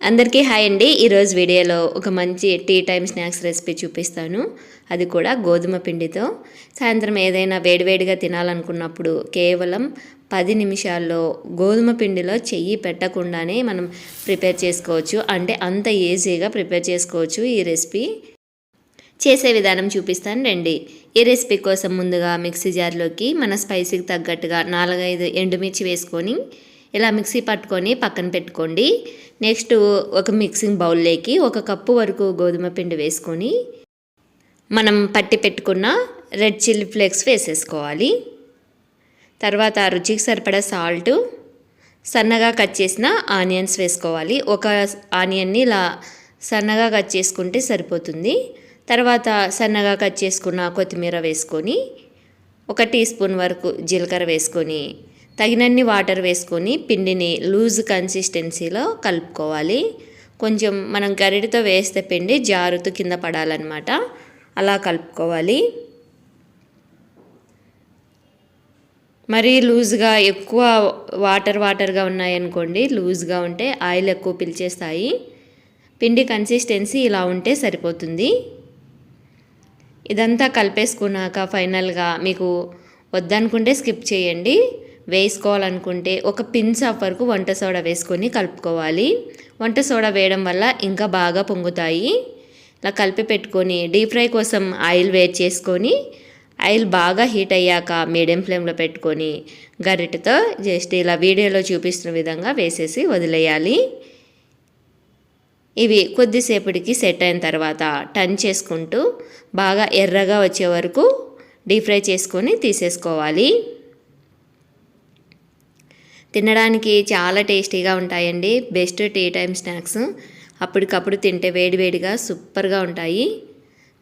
అందరికీ హాయ్ అండి. ఈరోజు వీడియోలో ఒక మంచి టీ టైమ్ స్నాక్స్ రెసిపీ చూపిస్తాను. అది కూడా గోధుమ పిండితో. సాయంత్రం ఏదైనా వేడివేడిగా తినాలనుకున్నప్పుడు కేవలం పది నిమిషాల్లో గోధుమ పిండిలో చెయ్యి పెట్టకుండానే మనం ప్రిపేర్ చేసుకోవచ్చు. అంటే అంత ఈజీగా ప్రిపేర్ చేసుకోవచ్చు ఈ రెసిపీ. చేసే విధానం చూపిస్తాను రండి. ఈ రెసిపీ కోసం ముందుగా మిక్సీ జార్లోకి మన స్పైసీకి తగ్గట్టుగా నాలుగైదు ఎండుమిర్చి వేసుకొని ఇలా మిక్సీ పట్టుకొని పక్కన పెట్టుకోండి. నెక్స్ట్ ఒక మిక్సింగ్ బౌల్లోకి ఒక కప్పు వరకు గోధుమ పిండి వేసుకొని మనం పట్టి పెట్టుకున్న రెడ్ చిల్లీ ఫ్లేక్స్ వేసేసుకోవాలి. తర్వాత రుచికి సరిపడా సాల్ట్ సన్నగా కట్ చేసిన ఆనియన్స్ వేసుకోవాలి. ఒక ఆనియన్ని ఇలా సన్నగా కట్ చేసుకుంటే సరిపోతుంది. తర్వాత సన్నగా కట్ చేసుకున్న కొత్తిమీర వేసుకొని ఒక టీ స్పూన్ వరకు జీలకర్ర వేసుకొని తగినన్ని వాటర్ వేసుకొని పిండిని లూజ్ కన్సిస్టెన్సీలో కలుపుకోవాలి. కొంచెం మనం గరిటతో వేస్తే పిండి జారుతూ కింద పడాలన్నమాట. అలా కలుపుకోవాలి. మరీ లూజ్గా ఎక్కువ వాటర్ వాటర్గా ఉన్నాయనుకోండి లూజ్గా ఉంటే ఆయిల్ ఎక్కువ పిలిచేస్తాయి. పిండి కన్సిస్టెన్సీ ఇలా ఉంటే సరిపోతుంది. ఇదంతా కలిపేసుకున్నాక ఫైనల్గా మీకు వద్దనుకుంటే స్కిప్ చేయండి. వేసుకోవాలనుకుంటే ఒక పిన్స్ ఆఫ్ వరకు వంట సోడా వేసుకొని కలుపుకోవాలి. వంట సోడా వేయడం వల్ల ఇంకా బాగా పొంగుతాయి. ఇలా కలిపి పెట్టుకొని డీప్ ఫ్రై కోసం ఆయిల్ వేడి చేసుకొని ఆయిల్ బాగా హీట్ అయ్యాక మీడియం ఫ్లేమ్లో పెట్టుకొని గరిటతో జస్ట్ ఇలా వీడియోలో చూపిస్తున్న విధంగా వేసేసి వదిలేయాలి. ఇవి కొద్దిసేపటికి సెట్ అయిన తర్వాత టర్న్ చేసుకుంటూ బాగా ఎర్రగా వచ్చే వరకు డీప్ ఫ్రై చేసుకొని తీసేసుకోవాలి. తినడానికి చాలా టేస్టీగా ఉంటాయండి. Best tea time snacks. అప్పటికప్పుడు తింటే వేడివేడిగా సూపర్గా ఉంటాయి.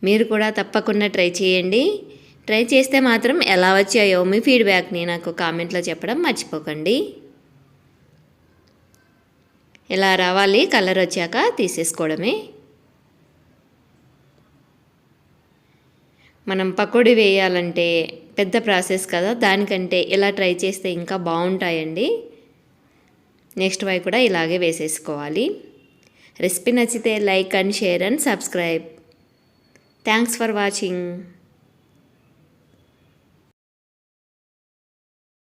మీరు కూడా తప్పకుండా ట్రై చేయండి. ట్రై చేస్తే మాత్రం ఎలా వచ్చాయో మీ ఫీడ్బ్యాక్ని నాకు కామెంట్లో చెప్పడం మర్చిపోకండి. ఇలా రావాలి కలర్ వచ్చాక తీసేసుకోవడమే. మనం పకోడీ వేయాలంటే పెద్ద ప్రాసెస్ కదా దానికంటే ఇలా ట్రై చేస్తే ఇంకా బాగుంటాయండి. నెక్స్ట్ వై కూడా ఇలాగే వేసేసుకోవాలి. రెసిపీ నచ్చితే like and share and subscribe. Thanks for watching.